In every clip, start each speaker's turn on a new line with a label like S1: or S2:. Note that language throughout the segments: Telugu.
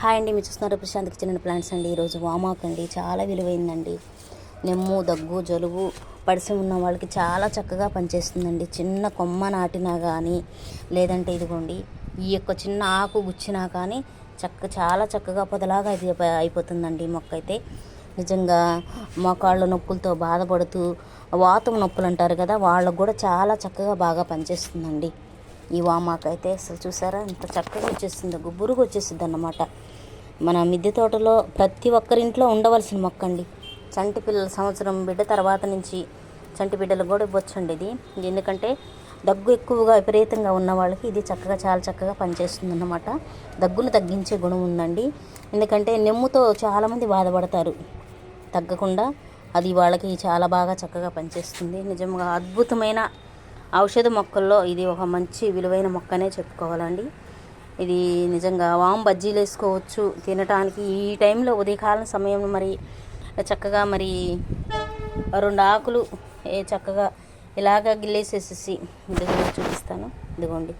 S1: హాయ్ అండి మీరు చూస్తున్నారు ప్రశాంత్కి చిన్న ప్లాంట్స్ అండి. ఈరోజు వామాక్ అండి. చాలా విలువైందండి. నెమ్ము దగ్గు జలుబు పడిసి ఉన్న వాళ్ళకి చాలా చక్కగా పనిచేస్తుందండి. చిన్న కొమ్మ నాటినా కానీ లేదంటే ఇదిగోండి ఈ యొక్క చిన్న ఆకు గుచ్చినా కానీ చక్క చాలా చక్కగా పొదలాగా ఇది అయిపోతుందండి మొక్క అయితే. నిజంగా మోకాళ్ళ నొప్పులతో బాధపడుతూ వాతం నొప్పులు అంటారు కదా వాళ్ళకు కూడా చాలా చక్కగా బాగా పనిచేస్తుందండి. ఈ వామాకు అయితే అసలు చూసారా? ఎంత చక్కగా వచ్చేసిందో గుబురుగా వచ్చేసింది అన్నమాట. మన మిద్దె తోటలో ప్రతి ఒక్కరింట్లో ఉండవలసిన మొక్క అండి. చంటి పిల్లల సంవత్సరం బిడ్డ తర్వాత నుంచి చంటి బిడ్డలకు కూడా ఇవ్వచ్చండి ఇది. ఎందుకంటే దగ్గు ఎక్కువగా విపరీతంగా ఉన్న వాళ్ళకి ఇది చక్కగా చాలా చక్కగా పనిచేస్తుంది అన్నమాట. దగ్గును తగ్గించే గుణం ఉందండి. ఎందుకంటే నెమ్ముతో చాలామంది బాధపడతారు. తగ్గకుండా అది వాళ్ళకి చాలా బాగా చక్కగా పనిచేస్తుంది. నిజంగా అద్భుతమైన ఔషధ మొక్కల్లో ఇది ఒక మంచి విలువైన మొక్కనే చెప్పుకోవాలండి. ఇది నిజంగా వామ్ బజ్జీలు వేసుకోవచ్చు తినటానికి ఈ టైంలో ఉదయకాలం సమయంలో మరి చక్కగా మరి రెండు ఆకులు ఏ చక్కగా ఇలాగ గిల్లేసేసేసి ఇదిగో చూపిస్తాను. ఇదిగోండి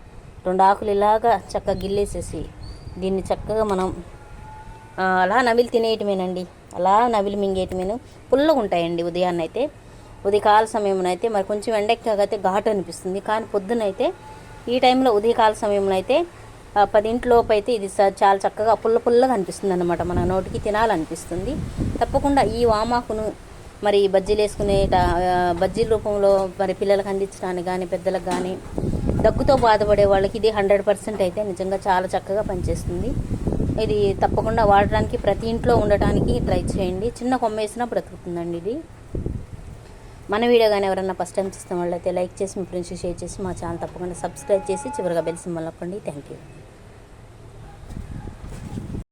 S1: రెండు ఆకులు ఇలాగా చక్కగా గిల్లేసేసి దీన్ని చక్కగా మనం అలా నవిలి తినేయటమేనండి. అలా నవిలి మింగేయటమేను. పుల్లగా ఉంటాయండి ఉదయాన్నైతే. ఉదయకాల సమయంలో అయితే మరి కొంచెం ఎండెక్కగా అయితే ఘాటు అనిపిస్తుంది. కానీ పొద్దునైతే ఈ టైంలో ఉదయకాల సమయంలో అయితే పదింటిలోపు అయితే ఇది స- చాలా చక్కగా పుల్ల పుల్లగా అనిపిస్తుంది అనమాట మన నోటికి తినాలనిపిస్తుంది. తప్పకుండా ఈ వామాకును మరి బజ్జీలు వేసుకునే బజ్జీల రూపంలో మరి పిల్లలకు అందించడానికి కానీ పెద్దలకు కానీ దగ్గుతో బాధపడే వాళ్ళకి ఇది హండ్రెడ్ పర్సెంట్ అయితే నిజంగా చాలా చక్కగా పనిచేస్తుంది. ఇది తప్పకుండా వాడడానికి ప్రతి ఇంట్లో ఉండటానికి ట్రై చేయండి. చిన్న కొమ్మ వేసినా బ్రతుకుతుందండి ఇది. మన వీడియో కానీ ఎవరైనా ఫస్ట్ టైం చూస్తున్న వాళ్ళైతే లైక్ చేసి మీ ఫ్రెండ్స్ షేర్ చేసి మా ఛానల్ తప్పకుండా సబ్స్క్రైబ్ చేసి చివరిగా బెల్ సింబల్ నొక్కండి. Thank you